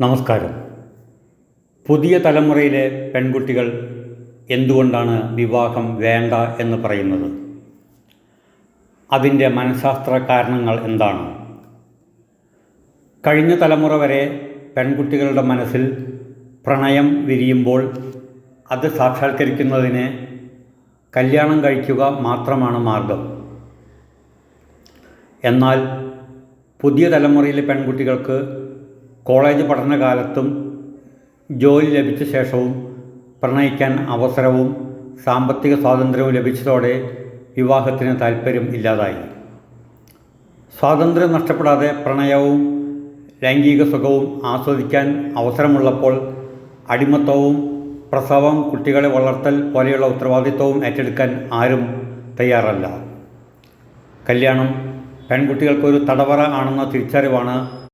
നമസ്കാരം. പുതിയ തലമുറയിലെ പെൺകുട്ടികൾ എന്തുകൊണ്ടാണ് വിവാഹം വേണ്ട എന്ന് പറയുന്നത്? അതിന്റെ മനഃശാസ്ത്ര കാരണങ്ങൾ എന്താണ്? കഴിഞ്ഞ തലമുറ വരെ പെൺകുട്ടികളുടെ മനസ്സിൽ പ്രണയം വിരിയുമ്പോൾ അത് സാക്ഷാത്കരിക്കുന്നതിന് കല്യാണം കഴിക്കുക മാത്രമാണ് മാർഗം. എന്നാൽ പുതിയ തലമുറയിലെ പെൺകുട്ടികൾക്ക് കോളേജ് പഠനകാലത്തും ജോലി ലഭിച്ച ശേഷവും പ്രണയിക്കാൻ അവസരവും സാമ്പത്തിക സ്വാതന്ത്ര്യവും ലഭിച്ചതോടെ വിവാഹത്തിന് താല്പര്യം ഇല്ലാതായി. സ്വാതന്ത്ര്യം നഷ്ടപ്പെടാതെ പ്രണയവും ലൈംഗിക സുഖവും ആസ്വദിക്കാൻ അവസരമുള്ളപ്പോൾ അടിമത്തവും പ്രസവം കുട്ടികളെ വളർത്തൽ പോലെയുള്ള ഉത്തരവാദിത്വവും ഏറ്റെടുക്കാൻ ആരും തയ്യാറല്ല. കല്യാണം പെൺകുട്ടികൾക്കൊരു തടവറ ആണെന്ന തിരിച്ചറിവാണ്